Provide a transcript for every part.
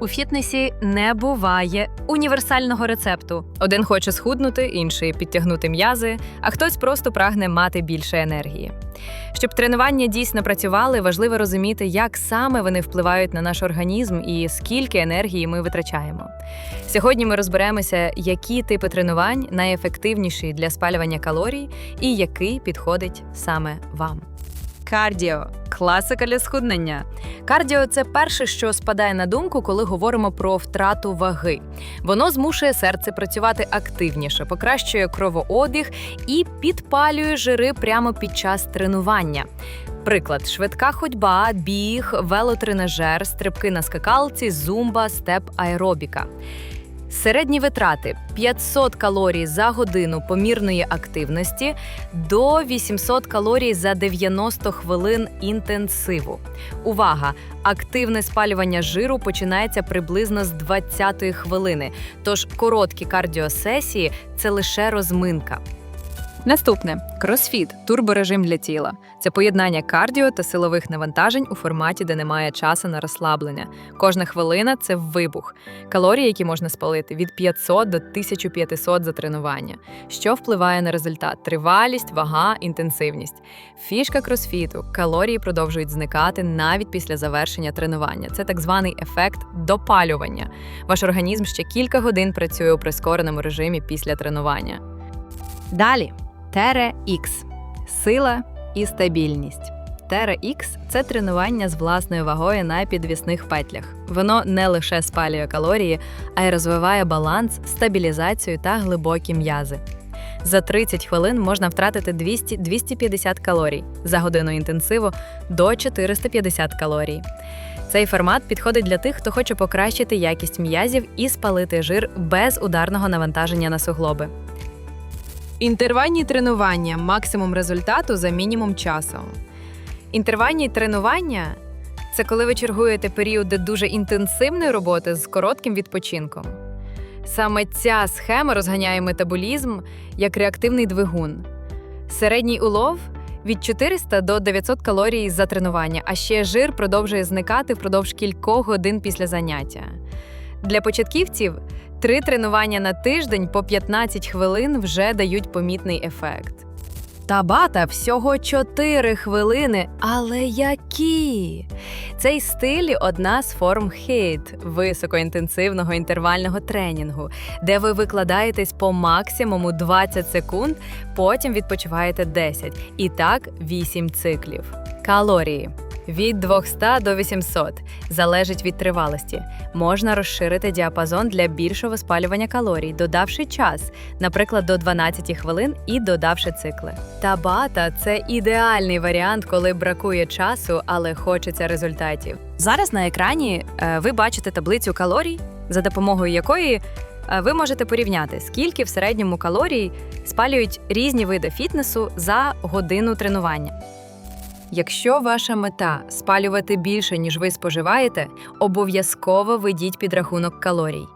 У фітнесі не буває універсального рецепту. Один хоче схуднути, інший підтягнути м'язи, а хтось просто прагне мати більше енергії. Щоб тренування дійсно працювали, важливо розуміти, як саме вони впливають на наш організм і скільки енергії ми витрачаємо. Сьогодні ми розберемося, які типи тренувань найефективніші для спалювання калорій і який підходить саме вам. Кардіо класика для схуднення. Кардіо це перше, що спадає на думку, коли говоримо про втрату ваги. Воно змушує серце працювати активніше, покращує кровообіг і підпалює жири прямо під час тренування. Приклад: швидка ходьба, біг, велотренажер, стрибки на скакалці, зумба, степ аеробіка. Середні витрати 500 калорій за годину помірної активності до 800 калорій за 90 хвилин інтенсиву. Увага! Активне спалювання жиру починається приблизно з 20-ї хвилини, тож короткі кардіосесії це лише розминка. Наступне кросфіт турборежим для тіла. Це поєднання кардіо та силових навантажень у форматі, де немає часу на розслаблення. Кожна хвилина це вибух. Калорії, які можна спалити від 500 до 1500 за тренування, що впливає на результат: тривалість, вага, інтенсивність. Фішка кросфіту калорії продовжують зникати навіть після завершення тренування. Це так званий ефект допалювання. Ваш організм ще кілька годин працює у прискореному режимі після тренування. Далі Тере X сила і стабільність. Тере X – це тренування з власною вагою на підвісних петлях. Воно не лише спалює калорії, а й розвиває баланс, стабілізацію та глибокі м'язи. За 30 хвилин можна втратити 200-250 калорій, за годину інтенсиву до 450 калорій. Цей формат підходить для тих, хто хоче покращити якість м'язів і спалити жир без ударного навантаження на суглоби. Інтервальні тренування максимум результату за мінімум часу. Інтервальні тренування це коли ви чергуєте періоди дуже інтенсивної роботи з коротким відпочинком. Саме ця схема розганяє метаболізм як реактивний двигун. Середній улов від 400 до 900 калорій за тренування, а ще жир продовжує зникати впродовж кількох годин після заняття. Для початківців Три тренування на тиждень по 15 хвилин вже дають помітний ефект. Табата всього 4 хвилини, але які? Цей стиль одна з форм хейт високоінтенсивного інтервального тренінгу, де ви викладаєтесь по максимуму 20 секунд, потім відпочиваєте 10. І так 8 циклів. Калорії. Від 200 до 800 залежить від тривалості. Можна розширити діапазон для більшого спалювання калорій, додавши час, наприклад, до 12 хвилин і додавши цикли. Табата це ідеальний варіант, коли бракує часу, але хочеться результатів. Зараз на екрані е, ви бачите таблицю калорій, за допомогою якої е, ви можете порівняти, скільки в середньому калорій спалюють різні види фітнесу за годину тренування. Якщо ваша мета спалювати більше, ніж ви споживаєте, обов'язково ведіть підрахунок калорій.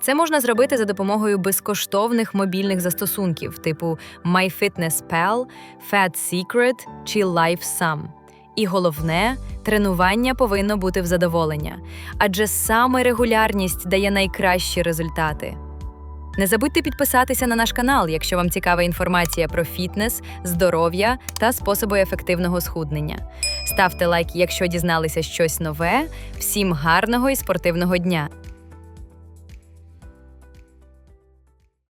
Це можна зробити за допомогою безкоштовних мобільних застосунків типу MyFitnessPal, FatSecret чи LifeSum. І головне, тренування повинно бути в задоволення, адже саме регулярність дає найкращі результати. Не забудьте підписатися на наш канал, якщо вам цікава інформація про фітнес, здоров'я та способи ефективного схуднення. Ставте лайк, якщо дізналися щось нове. Всім гарного і спортивного дня!